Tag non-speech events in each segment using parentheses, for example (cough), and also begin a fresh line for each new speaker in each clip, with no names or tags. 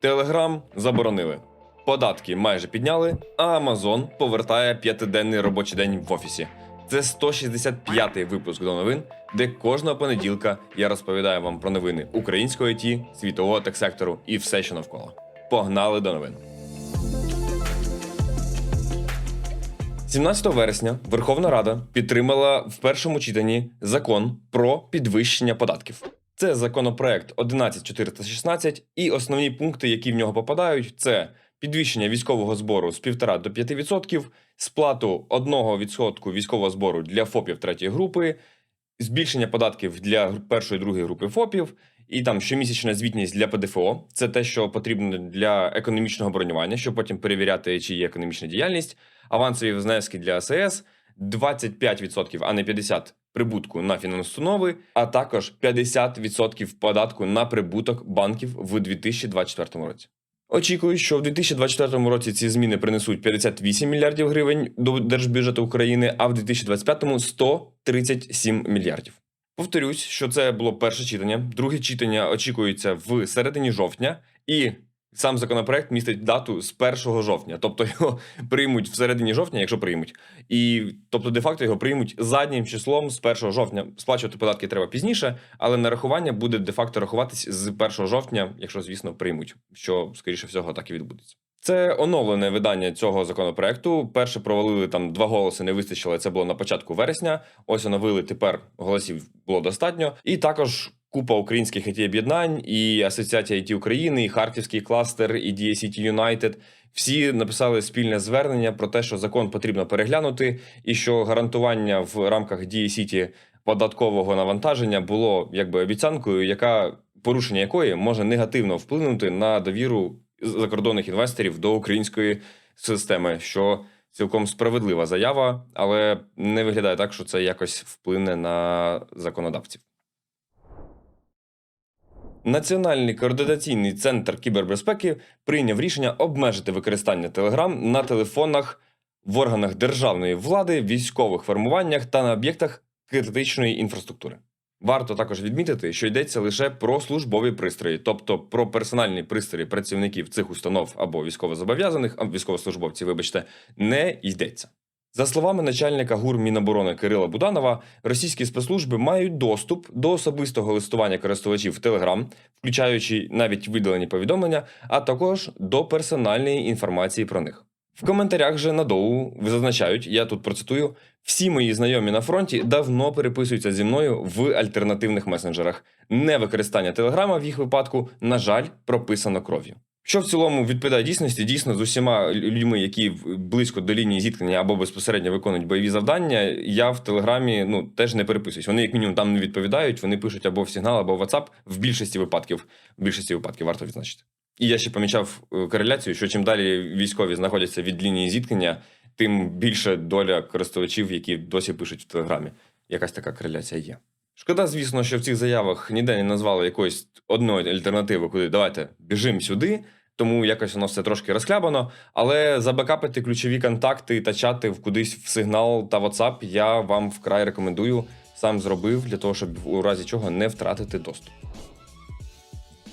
Телеграм заборонили. Податки майже підняли, а Амазон повертає п'ятиденний робочий день в офісі. Це 165-й випуск до новин, де кожного понеділка я розповідаю вам про новини українського ІТ, світового тек-сектору і все, що навколо. Погнали до новин. 17 вересня Верховна Рада підтримала в першому читанні закон про підвищення податків. Це законопроект 11416, і основні пункти, які в нього попадають, це підвищення військового збору з 1,5 до 5%, сплату 1% військового збору для ФОПів третьої групи, збільшення податків для першої і другої групи ФОПів, і там щомісячна звітність для ПДФО. Це те, що потрібно для економічного бронювання, щоб потім перевіряти, чи є економічна діяльність, авансові внески для АСС, 25%, а не 50% прибутку на фінансустанови, а також 50% податку на прибуток банків в 2024 році. Очікую, що в 2024 році ці зміни принесуть 58 мільярдів гривень до держбюджету України, а в 2025 – 137 мільярдів. Повторюсь, що це було перше читання. Друге читання очікується в середині жовтня, і сам законопроект містить дату з 1 жовтня, тобто його (laughs) приймуть в середині жовтня, якщо приймуть. І тобто, де-факто його приймуть заднім числом з 1 жовтня. Сплачувати податки треба пізніше, але нарахування буде де-факто рахуватись з 1 жовтня, якщо, звісно, приймуть, що скоріше всього так і відбудеться. Це оновлене видання цього законопроекту. Перше провалили там два голоси, не вистачило. Це було на початку вересня. Ось оновили тепер голосів було достатньо. І також купа українських it об'єднань, і Асоціація IT України, і Харківський кластер, і DSIT United. Всі написали спільне звернення про те, що закон потрібно переглянути, і що гарантування в рамках DSIT податкового навантаження було якби обіцянкою, яка порушення якої може негативно вплинути на довіру закордонних інвесторів до української системи, що цілком справедлива заява, але не виглядає так, що це якось вплине на законодавців. Національний координаційний центр кібербезпеки прийняв рішення обмежити використання Telegram на телефонах в органах державної влади, військових формуваннях та на об'єктах критичної інфраструктури. Варто також відмітити, що йдеться лише про службові пристрої, тобто про персональні пристрої працівників цих установ або військовозобов'язаних, а військовослужбовців, вибачте, не йдеться. За словами начальника ГУР Міноборони Кирила Буданова, російські спецслужби мають доступ до особистого листування користувачів в Telegram, включаючи навіть видалені повідомлення, а також до персональної інформації про них. В коментарях же на доу зазначають, я тут процитую: всі мої знайомі на фронті давно переписуються зі мною в альтернативних месенджерах. Невикористання телеграма в їх випадку, на жаль, прописано кров'ю. Що в цілому відповідає дійсності, дійсно з усіма людьми, які близько до лінії зіткнення або безпосередньо виконують бойові завдання, я в телеграмі ну теж не переписуюсь. Вони як мінімум там не відповідають. Вони пишуть або в сигнал, або в WhatsApp. В більшості випадків, в більшості випадків варто відзначити. І я ще помічав е, кореляцію, що чим далі військові знаходяться від лінії зіткнення, тим більше доля користувачів, які досі пишуть в телеграмі. Якась така кореляція є. Шкода, звісно, що в цих заявах ніде не назвали якоїсь одної альтернативи, куди давайте біжимо сюди. Тому якось воно все трошки розхлябано. Але забекапити ключові контакти та чати в кудись в сигнал та WhatsApp я вам вкрай рекомендую. Сам зробив для того, щоб у разі чого не втратити доступ.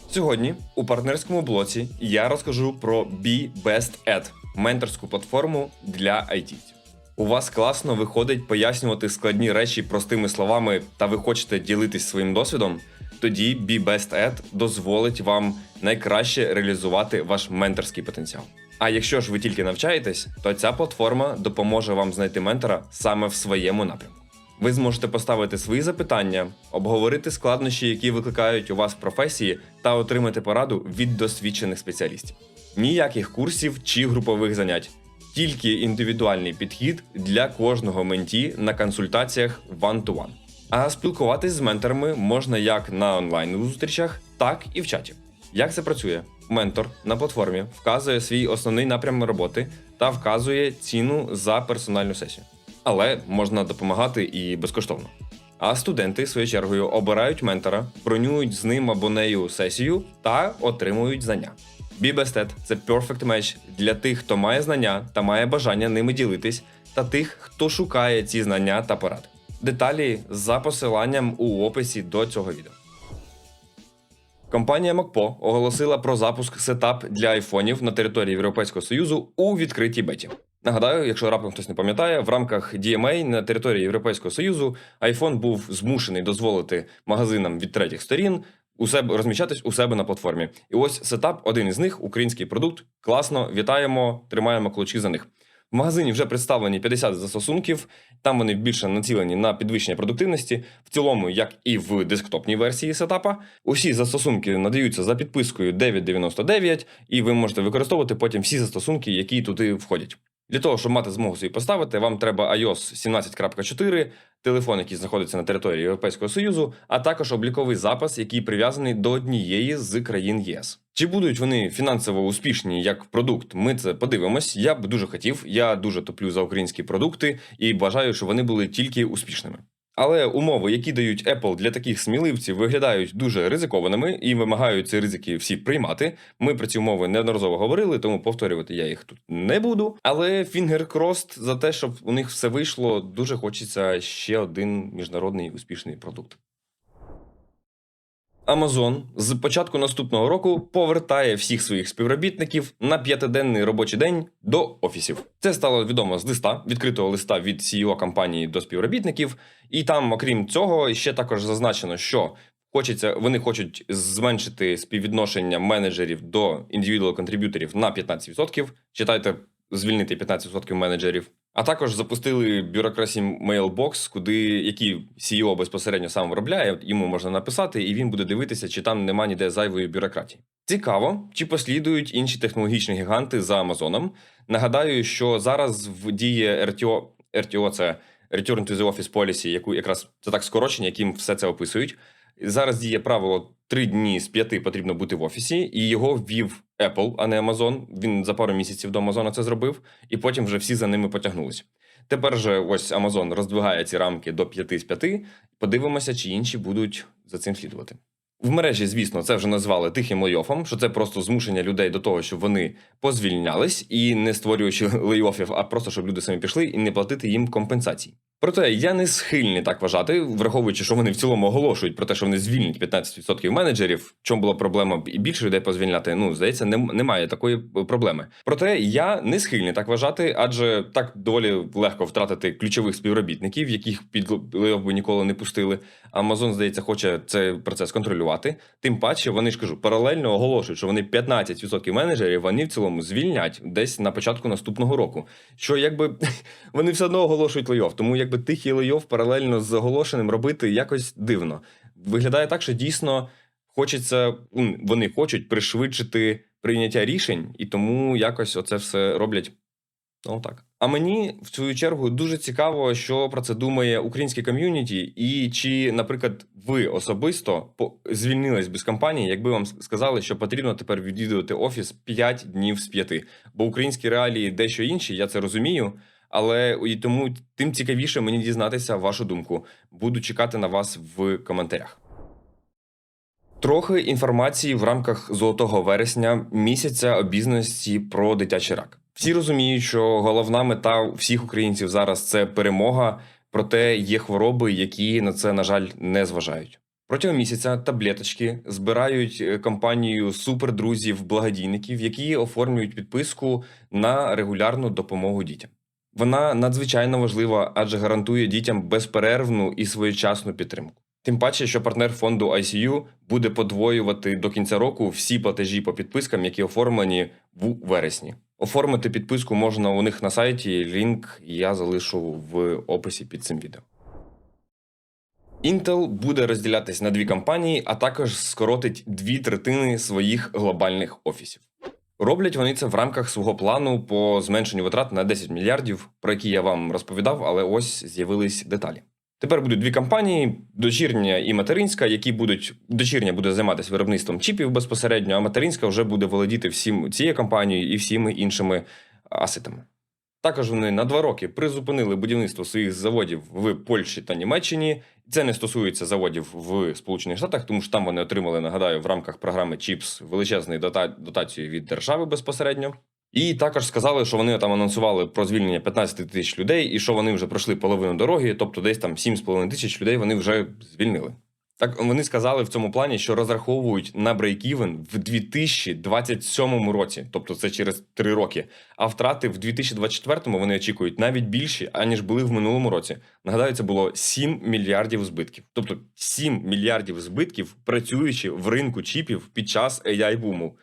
Сьогодні у партнерському блоці я розкажу про Be Best At – менторську платформу для айтівців. У вас класно виходить пояснювати складні речі простими словами, та ви хочете ділитись своїм досвідом. Тоді Be Best At дозволить вам найкраще реалізувати ваш менторський потенціал. А якщо ж ви тільки навчаєтесь, то ця платформа допоможе вам знайти ментора саме в своєму напрямку. Ви зможете поставити свої запитання, обговорити складнощі, які викликають у вас в професії, та отримати пораду від досвідчених спеціалістів. Ніяких курсів чи групових занять, тільки індивідуальний підхід для кожного менті на консультаціях one-to-one. А спілкуватись з менторами можна як на онлайн зустрічах, так і в чаті. Як це працює? Ментор на платформі вказує свій основний напрям роботи та вказує ціну за персональну сесію. Але можна допомагати і безкоштовно. А студенти, своєю чергою, обирають ментора, бронюють з ним або нею сесію та отримують знання. Бібестет це perfect match для тих, хто має знання та має бажання ними ділитись, та тих, хто шукає ці знання та поради. Деталі за посиланням у описі до цього відео. Компанія Макпо оголосила про запуск сетап для айфонів на території Європейського Союзу у відкритій беті. Нагадаю, якщо раптом хтось не пам'ятає, в рамках DMA на території Європейського Союзу iPhone був змушений дозволити магазинам від третіх сторін у себе розміщатись у себе на платформі. І ось сетап, один із них, український продукт. Класно, вітаємо, тримаємо кулачки за них. В магазині вже представлені 50 застосунків. Там вони більше націлені на підвищення продуктивності. В цілому, як і в десктопній версії сетапа, усі застосунки надаються за підпискою 9.99, і ви можете використовувати потім всі застосунки, які туди входять. Для того, щоб мати змогу собі поставити, вам треба iOS 17.4, телефон, який знаходиться на території Європейського Союзу, а також обліковий запис, який прив'язаний до однієї з країн ЄС. Чи будуть вони фінансово успішні як продукт? Ми це подивимось. Я б дуже хотів. Я дуже топлю за українські продукти і бажаю, щоб вони були тільки успішними. Але умови, які дають Apple для таких сміливців, виглядають дуже ризикованими і вимагають ці ризики всі приймати. Ми про ці умови неодноразово говорили, тому повторювати я їх тут не буду. Але фінгер крост за те, щоб у них все вийшло, дуже хочеться ще один міжнародний успішний продукт. Amazon з початку наступного року повертає всіх своїх співробітників на п'ятиденний робочий день до офісів. Це стало відомо з листа, відкритого листа від CEO компанії до співробітників. І там, окрім цього, ще також зазначено, що хочеться, вони хочуть зменшити співвідношення менеджерів до індивідуал контриб'юторів на 15%. Читайте, звільнити 15% менеджерів. А також запустили бюрокрасі Mailbox, куди який CEO безпосередньо сам виробляє, йому можна написати, і він буде дивитися, чи там нема ніде зайвої бюрократії. Цікаво, чи послідують інші технологічні гіганти за Амазоном. Нагадаю, що зараз в діє RTO, RTO – це Return to the Office Policy, яку якраз це так скорочення, яким все це описують. Зараз діє правило три дні з п'яти потрібно бути в офісі, і його ввів Apple, а не Amazon. Він за пару місяців до Амазона це зробив, і потім вже всі за ними потягнулись. Тепер же ось Amazon роздвигає ці рамки до п'яти з п'яти. Подивимося, чи інші будуть за цим слідувати. В мережі, звісно, це вже назвали тихим лейофом, що це просто змушення людей до того, щоб вони позвільнялись і не створюючи (laughs) лейофів, а просто щоб люди самі пішли і не платити їм компенсацій. Проте я не схильний так вважати, враховуючи, що вони в цілому оголошують про те, що вони звільнять 15% менеджерів. Чому була проблема і більше людей позвільняти? Ну здається, не, немає такої проблеми. Проте я не схильний так вважати, адже так доволі легко втратити ключових співробітників, яких під би ніколи не пустили. Амазон, здається, хоче цей процес контролювати. Тим паче, вони ж кажу, паралельно оголошують, що вони 15% менеджерів вони в цілому звільнять десь на початку наступного року. Що якби (laughs) вони все одно оголошують лейоф, тому якби тихий лейоф паралельно з оголошеним робити якось дивно. Виглядає так, що дійсно хочеться, вони хочуть пришвидшити прийняття рішень, і тому якось оце все роблять. Ну так. А мені в свою чергу дуже цікаво, що про це думає українське ком'юніті, і чи, наприклад, ви особисто звільнились би з компанії, якби вам сказали, що потрібно тепер відвідувати офіс 5 днів з 5. Бо українські реалії дещо інші, я це розумію. Але і тому тим цікавіше мені дізнатися вашу думку. Буду чекати на вас в коментарях. Трохи інформації в рамках золотого вересня місяця обізнаності про дитячий рак. Всі розуміють, що головна мета всіх українців зараз це перемога, проте є хвороби, які на це, на жаль, не зважають. Протягом місяця таблеточки збирають е, компанію супердрузів-благодійників, які оформлюють підписку на регулярну допомогу дітям. Вона надзвичайно важлива, адже гарантує дітям безперервну і своєчасну підтримку. Тим паче, що партнер фонду ICU буде подвоювати до кінця року всі платежі по підпискам, які оформлені в вересні. Оформити підписку можна у них на сайті. Лінк я залишу в описі під цим відео. Intel буде розділятись на дві компанії, а також скоротить дві третини своїх глобальних офісів. Роблять вони це в рамках свого плану по зменшенню витрат на 10 мільярдів, про які я вам розповідав, але ось з'явились деталі. Тепер будуть дві компанії: дочірня і материнська, які будуть дочірня буде займатися виробництвом чіпів безпосередньо, а материнська вже буде володіти всім цією компанією і всіми іншими асетами. Також вони на два роки призупинили будівництво своїх заводів в Польщі та Німеччині. Це не стосується заводів в Сполучених Штатах, тому що там вони отримали, нагадаю, в рамках програми ЧІПС величезну дота- дотацію від держави безпосередньо. І також сказали, що вони там анонсували про звільнення 15 тисяч людей, і що вони вже пройшли половину дороги, тобто десь там 7,5 тисяч людей вони вже звільнили. Так вони сказали в цьому плані, що розраховують на брейк-івен в 2027 році, тобто це через три роки. А втрати в 2024 вони очікують навіть більші, аніж були в минулому році. Нагадаю, це було 7 мільярдів збитків. Тобто 7 мільярдів збитків, працюючи в ринку чіпів під час ai буму.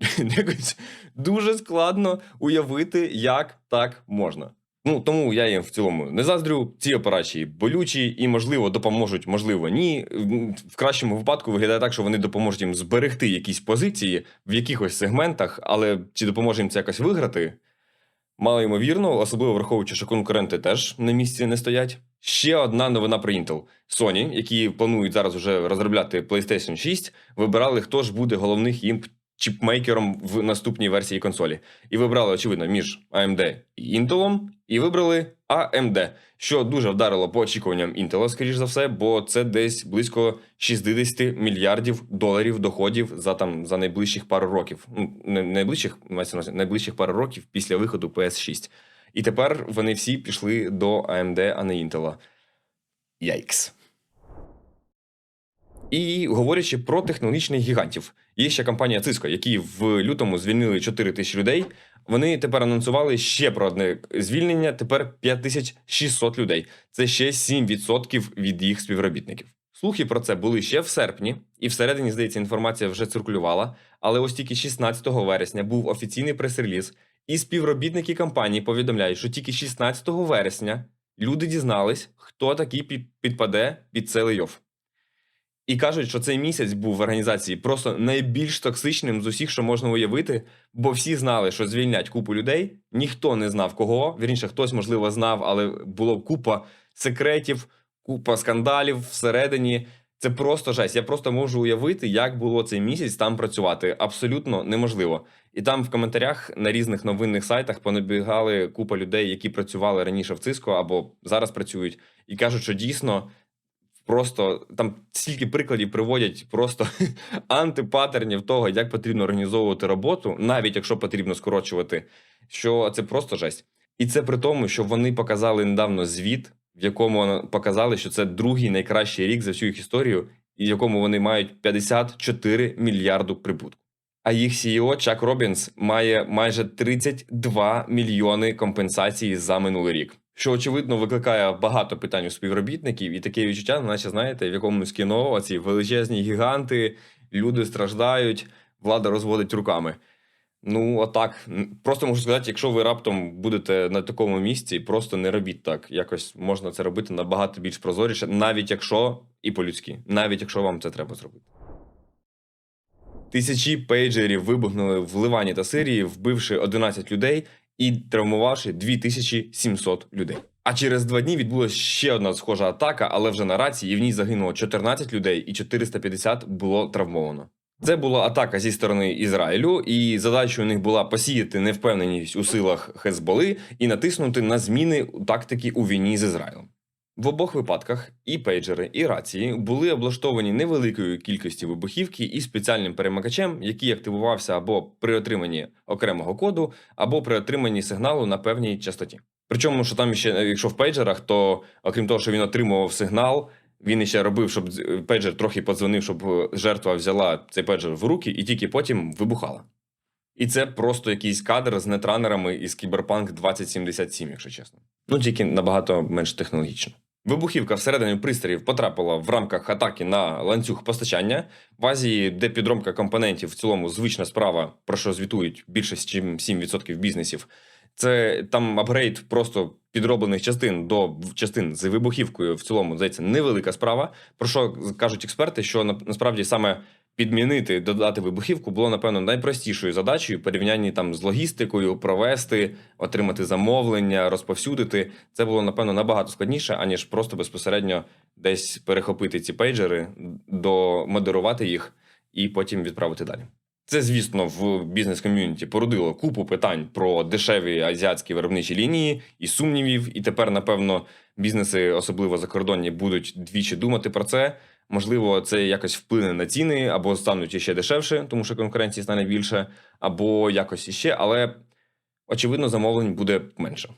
(laughs) Дуже складно уявити, як так можна. Ну тому я їм в цілому не заздрю. Ці операції болючі і, можливо, допоможуть, можливо, ні. В кращому випадку виглядає так, що вони допоможуть їм зберегти якісь позиції в якихось сегментах, але чи допоможе їм це якось виграти? Мало ймовірно, особливо враховуючи, що конкуренти теж на місці не стоять. Ще одна новина про Intel. Sony, які планують зараз вже розробляти PlayStation 6, вибирали, хто ж буде головним їм чіпмейкером в наступній версії консолі. І вибрали, очевидно, між AMD і Intel, і вибрали AMD, що дуже вдарило по очікуванням Intel, скоріш за все, бо це десь близько 60 мільярдів доларів доходів за там за найближчих пару років. Ну, не найближчих, найближчих пару років після виходу PS6. І тепер вони всі пішли до AMD, а не Intel. Яйкс. І говорячи про технологічних гігантів, є ще компанія Cisco, які в лютому звільнили 4 тисячі людей. Вони тепер анонсували ще про одне звільнення. Тепер 5600 людей. Це ще 7% від їх співробітників. Слухи про це були ще в серпні, і всередині, здається, інформація вже циркулювала. Але ось тільки 16 вересня був офіційний прес-реліз, і співробітники компанії повідомляють, що тільки 16 вересня люди дізнались, хто такий підпаде під цей лейоф. І кажуть, що цей місяць був в організації просто найбільш токсичним з усіх, що можна уявити, бо всі знали, що звільнять купу людей. Ніхто не знав кого. Вірніше, хтось, можливо, знав, але було купа секретів, купа скандалів всередині. Це просто жесть. Я просто можу уявити, як було цей місяць там працювати. Абсолютно неможливо. І там в коментарях на різних новинних сайтах понабігали купа людей, які працювали раніше в Циско або зараз працюють, і кажуть, що дійсно просто там стільки прикладів приводять просто (laughs) антипатернів того, як потрібно організовувати роботу, навіть якщо потрібно скорочувати, що це просто жесть. І це при тому, що вони показали недавно звіт, в якому показали, що це другий найкращий рік за всю їх історію, і в якому вони мають 54 мільярду прибутку. А їх CEO Чак Робінс має майже 32 мільйони компенсації за минулий рік. Що очевидно викликає багато питань у співробітників, і таке відчуття, наче знаєте, в якомусь кіно оці величезні гіганти, люди страждають, влада розводить руками. Ну, отак. М, Просто можу сказати, якщо ви раптом будете на такому місці, просто не робіть так. Якось можна це робити набагато більш прозоріше, навіть якщо і по-людськи, навіть якщо вам це треба зробити. Тисячі пейджерів вибухнули в Ливані та Сирії, вбивши 11 людей і травмувавши 2700 людей. А через два дні відбулася ще одна схожа атака, але вже на рації, і в ній загинуло 14 людей, і 450 було травмовано. Це була атака зі сторони Ізраїлю, і задача у них була посіяти невпевненість у силах Хезболи і натиснути на зміни тактики у війні з Ізраїлем. В обох випадках і пейджери, і рації були облаштовані невеликою кількістю вибухівки і спеціальним перемикачем, який активувався або при отриманні окремого коду, або при отриманні сигналу на певній частоті. Причому, що там ще, якщо в пейджерах, то окрім того, що він отримував сигнал, він ще робив, щоб пейджер трохи подзвонив, щоб е, жертва взяла цей пейджер в руки і тільки потім вибухала. І це просто якийсь кадр з нетранерами із Cyberpunk 2077, якщо чесно. Ну тільки набагато менш технологічно. Вибухівка всередині пристроїв потрапила в рамках атаки на ланцюг постачання. В Азії, де підробка компонентів в цілому звична справа, про що звітують більше ніж 7% бізнесів. Це там апгрейд просто підроблених частин до частин з вибухівкою в цілому здається невелика справа. Про що кажуть експерти, що на- насправді саме підмінити, додати вибухівку було напевно найпростішою задачею порівнянні там з логістикою, провести, отримати замовлення, розповсюдити. Це було напевно набагато складніше, аніж просто безпосередньо десь перехопити ці пейджери, домодерувати їх і потім відправити далі. Це, звісно, в бізнес-ком'юніті породило купу питань про дешеві азіатські виробничі лінії і сумнівів. І тепер, напевно, бізнеси, особливо закордонні, будуть двічі думати про це. Можливо, це якось вплине на ціни, або стануть іще дешевше, тому що конкуренції стане більше, або якось іще, але очевидно, замовлень буде менше.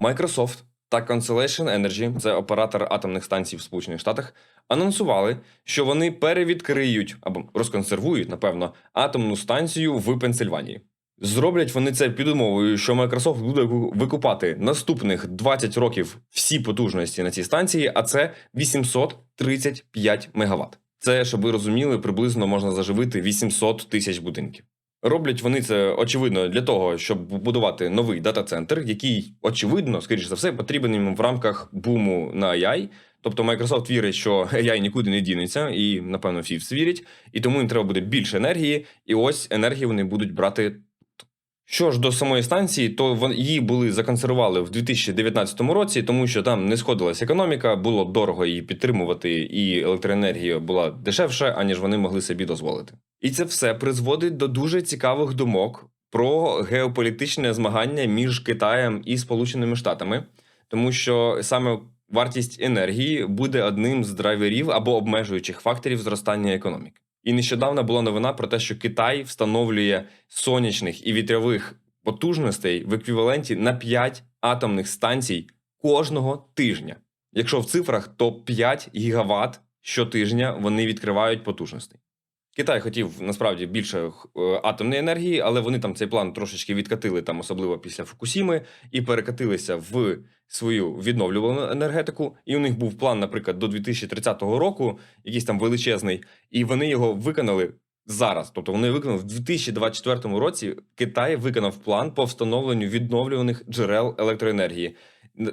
Microsoft та Constellation Energy, це оператор атомних станцій в Сполучених Штатах, анонсували, що вони перевідкриють або розконсервують, напевно, атомну станцію в Пенсильванії. Зроблять вони це під умовою, що Microsoft буде викупати наступних 20 років всі потужності на цій станції, а це 835 МВт. Це, щоб ви розуміли, приблизно можна заживити 800 тисяч будинків. Роблять вони це очевидно для того, щоб будувати новий дата-центр, який очевидно, скоріш за все, потрібен їм в рамках буму на AI. Тобто Microsoft вірить, що AI нікуди не дінеться, і напевно всі в вірять, і тому їм треба буде більше енергії, і ось енергію вони будуть брати. Що ж до самої станції, то її були законсервували в 2019 році, тому що там не сходилась економіка, було дорого її підтримувати, і електроенергія була дешевша, аніж вони могли собі дозволити. І це все призводить до дуже цікавих думок про геополітичне змагання між Китаєм і Сполученими Штатами, тому що саме вартість енергії буде одним з драйверів або обмежуючих факторів зростання економіки. І нещодавно була новина про те, що Китай встановлює сонячних і вітрявих потужностей в еквіваленті на 5 атомних станцій кожного тижня. Якщо в цифрах, то 5 гігават щотижня вони відкривають потужностей. Китай хотів насправді більше е, атомної енергії, але вони там цей план трошечки відкатили, там особливо після Фукусіми, і перекатилися в свою відновлювану енергетику. І у них був план, наприклад, до 2030 року, якийсь там величезний, і вони його виконали зараз. Тобто вони виконали в 2024 році. Китай виконав план по встановленню відновлюваних джерел електроенергії.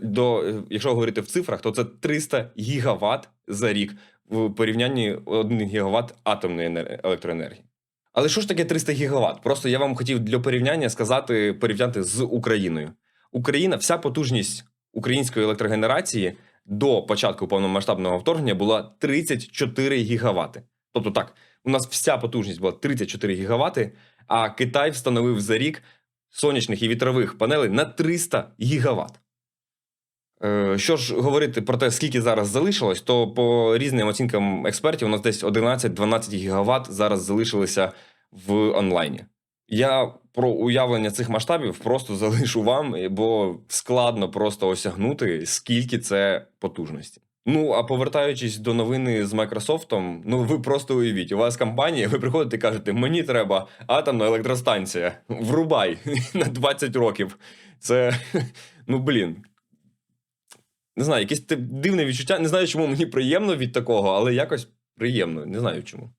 До е, якщо говорити в цифрах, то це 300 гігават за рік в порівнянні 1 гігават атомної енер- електроенергії. Але що ж таке 300 гігават? Просто я вам хотів для порівняння сказати, порівняти з Україною. Україна, вся потужність української електрогенерації до початку повномасштабного вторгнення була 34 гігавати. Тобто так, у нас вся потужність була 34 гігавати, а Китай встановив за рік сонячних і вітрових панелей на 300 гігават. Е, Що ж говорити про те, скільки зараз залишилось, то по різним оцінкам експертів, у нас десь 11-12 гігават зараз залишилися в онлайні. Я про уявлення цих масштабів просто (laughs) залишу вам, бо складно просто осягнути, скільки це потужності. Ну а повертаючись до новини з Майкрософтом, ну ви просто уявіть, у вас компанія, ви приходите і кажете, мені треба атомна електростанція. Врубай (laughs) на 20 років. Це (laughs) ну блін. Не знаю, якесь дивне відчуття. Не знаю, чому мені приємно від такого, але якось приємно. Не знаю чому.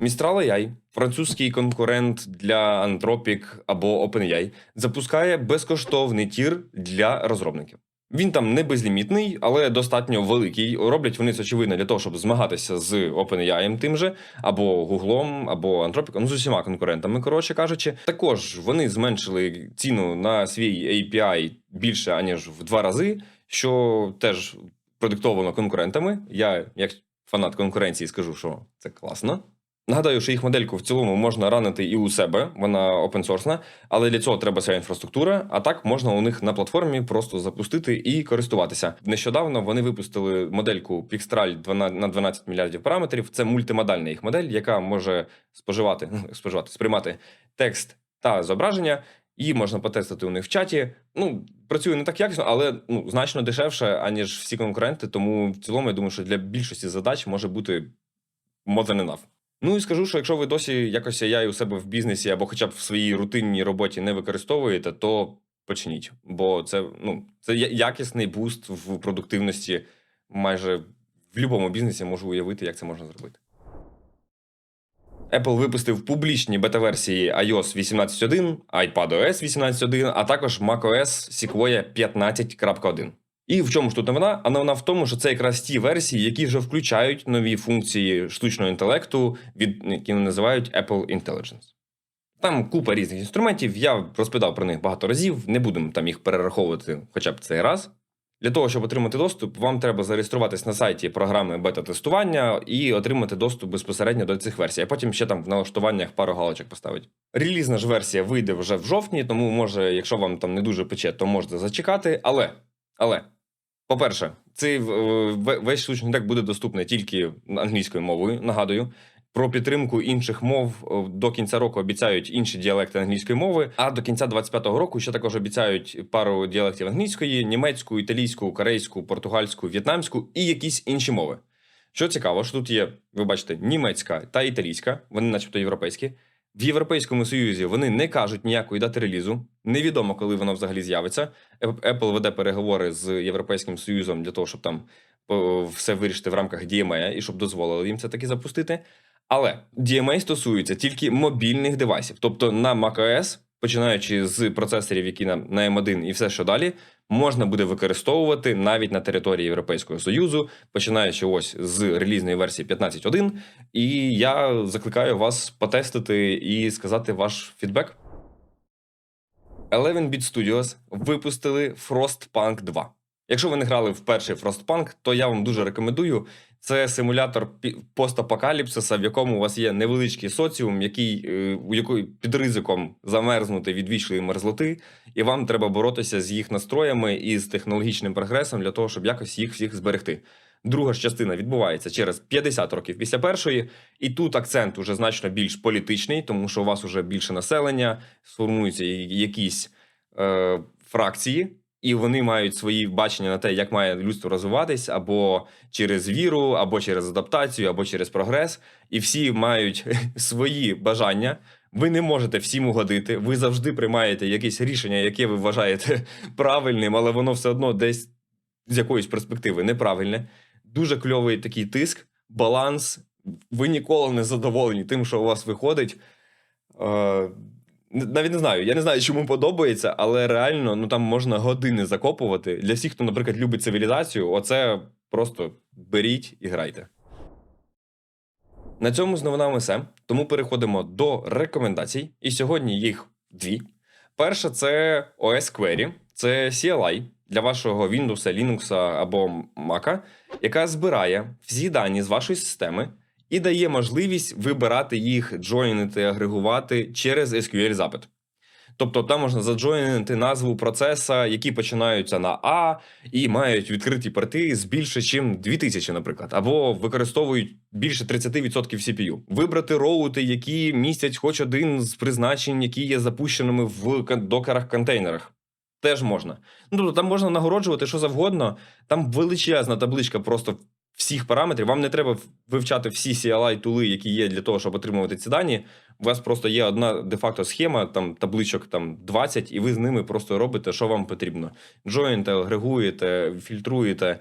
Mistral AI, французький конкурент для Anthropic або OpenAI, запускає безкоштовний тір для розробників. Він там не безлімітний, але достатньо великий. Роблять вони це очевидно для того, щоб змагатися з OpenAI тим же, або Google, або Anthropic, ну з усіма конкурентами, коротше кажучи. Також вони зменшили ціну на свій API більше аніж в два рази, що теж продиктовано конкурентами. Я, як фанат конкуренції, скажу, що це класно. Нагадаю, що їх модельку в цілому можна ранити і у себе, вона опенсорсна, але для цього треба своя інфраструктура. А так можна у них на платформі просто запустити і користуватися. Нещодавно вони випустили модельку Pixtral 12 на 12 мільярдів параметрів. Це мультимодальна їх модель, яка може споживати, (laughs) споживати, сприймати текст та зображення. Її можна потестити у них в чаті. Ну, працює не так якісно, але ну, значно дешевше, аніж всі конкуренти. Тому в цілому я думаю, що для більшості задач може бути more than enough. Ну і скажу, що якщо ви досі якось AI у себе в бізнесі або хоча б в своїй рутинній роботі не використовуєте, то почніть. Бо це, ну, це якісний буст в продуктивності майже в будь-якому бізнесі можу уявити, як це можна зробити. Apple випустив публічні бета-версії iOS 18.1, iPadOS 18.1, а також macOS Sequoia 15.1. І в чому ж тут новина? А новина в тому, що це якраз ті версії, які вже включають нові функції штучного інтелекту, від які називають Apple Intelligence. Там купа різних інструментів. Я розповідав про них багато разів. Не будемо там їх перераховувати хоча б цей раз. Для того, щоб отримати доступ, вам треба зареєструватись на сайті програми бета-тестування і отримати доступ безпосередньо до цих версій. А потім ще там в налаштуваннях пару галочок поставити. Релізна ж версія вийде вже в жовтні, тому може, якщо вам там не дуже пече, то можете зачекати. Але, але, по-перше, цей е, весь штучний інтелект буде доступний тільки англійською мовою. Нагадую. Про підтримку інших мов до кінця року обіцяють інші діалекти англійської мови. А до кінця 25-го року ще також обіцяють пару діалектів англійської, німецьку, італійську, корейську, португальську, в'єтнамську і якісь інші мови. Що цікаво, що тут є, ви бачите, німецька та італійська, вони, начебто, європейські. В Європейському Союзі вони не кажуть ніякої дати релізу. Невідомо, коли воно взагалі з'явиться. Apple веде переговори з Європейським Союзом для того, щоб там все вирішити в рамках DMA і щоб дозволили їм це таки запустити. Але DMA стосується тільки мобільних девайсів, тобто на macOS, починаючи з процесорів, які на, на M1 і все, що далі, можна буде використовувати навіть на території Європейського Союзу, починаючи ось з релізної версії 15.1. І я закликаю вас потестити і сказати ваш фідбек. 11-Bit Studios випустили Frostpunk 2. Якщо ви не грали в перший Frostpunk, то я вам дуже рекомендую. Це симулятор постапокаліпсиса, в якому у вас є невеличкий соціум, який е, у якої під ризиком замерзнути від вічної мерзлоти, і вам треба боротися з їх настроями і з технологічним прогресом для того, щоб якось їх всіх зберегти. Друга ж частина відбувається через 50 років після першої, і тут акцент уже значно більш політичний, тому що у вас уже більше населення, сформуються якісь е, фракції, і вони мають свої бачення на те, як має людство розвиватись, або через віру, або через адаптацію, або через прогрес. І всі мають (laughs) свої бажання. Ви не можете всім угодити. Ви завжди приймаєте якесь рішення, яке ви вважаєте (laughs) правильним, але воно все одно десь з якоїсь перспективи неправильне. Дуже кльовий такий тиск, баланс. Ви ніколи не задоволені тим, що у вас виходить. Е, навіть не знаю. Я не знаю, чому подобається, але реально ну там можна години закопувати. Для всіх, хто, наприклад, любить цивілізацію, оце просто беріть і грайте. На цьому з новинами все. Тому переходимо до рекомендацій. І сьогодні їх дві. Перша це OS Query, це CLI для вашого Windows, Linux або Mac, яка збирає всі дані з вашої системи і дає можливість вибирати їх, джойнити, агрегувати через SQL запит. Тобто там можна заджойнити назву процеса, які починаються на А і мають відкриті порти з більше, ніж 2000, наприклад, або використовують більше 30% CPU. Вибрати роути, які містять хоч один з призначень, які є запущеними в кон- докерах-контейнерах. Теж можна. Ну, тобто там можна нагороджувати що завгодно. Там величезна табличка просто всіх параметрів. Вам не треба вивчати всі CLI-тули, які є для того, щоб отримувати ці дані. У вас просто є одна де-факто схема, там табличок там 20, і ви з ними просто робите, що вам потрібно. Джойнте, агрегуєте, фільтруєте.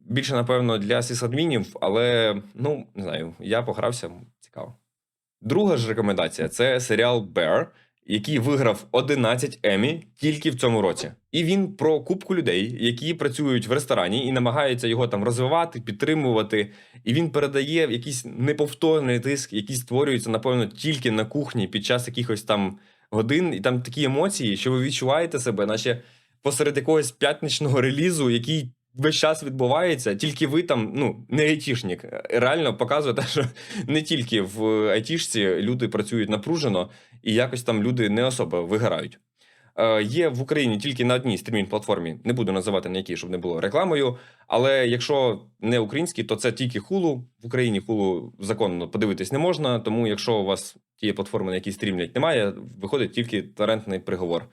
Більше, напевно, для сисадмінів, але ну не знаю, я погрався, цікаво. Друга ж рекомендація це серіал Bear, який виграв 11 Емі тільки в цьому році. І він про кубку людей, які працюють в ресторані і намагаються його там розвивати, підтримувати. І він передає якийсь неповторний тиск, який створюється, напевно, тільки на кухні під час якихось там годин. І там такі емоції, що ви відчуваєте себе, наче посеред якогось п'ятничного релізу, який весь час відбувається, тільки ви там, ну, не айтішник. Реально показує те, що не тільки в айтішці люди працюють напружено, і якось там люди не особо вигорають. Е, є в Україні тільки на одній стрімінг платформі, не буду називати на якій, щоб не було рекламою. Але якщо не українські, то це тільки Hulu. В Україні Hulu законно подивитись не можна. Тому якщо у вас тієї платформи, на якій стрімлять, немає, виходить тільки торрентний приговор.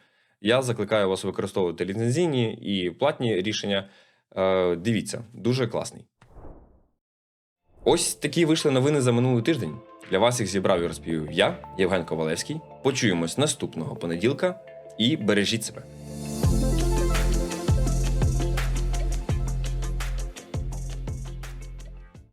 Я закликаю вас використовувати ліцензійні і платні рішення. Е, Дивіться, дуже класний. Ось такі вийшли новини за минулий тиждень. Для вас їх зібрав і розповів я, Євген Ковалевський. Почуємось наступного понеділка і бережіть себе.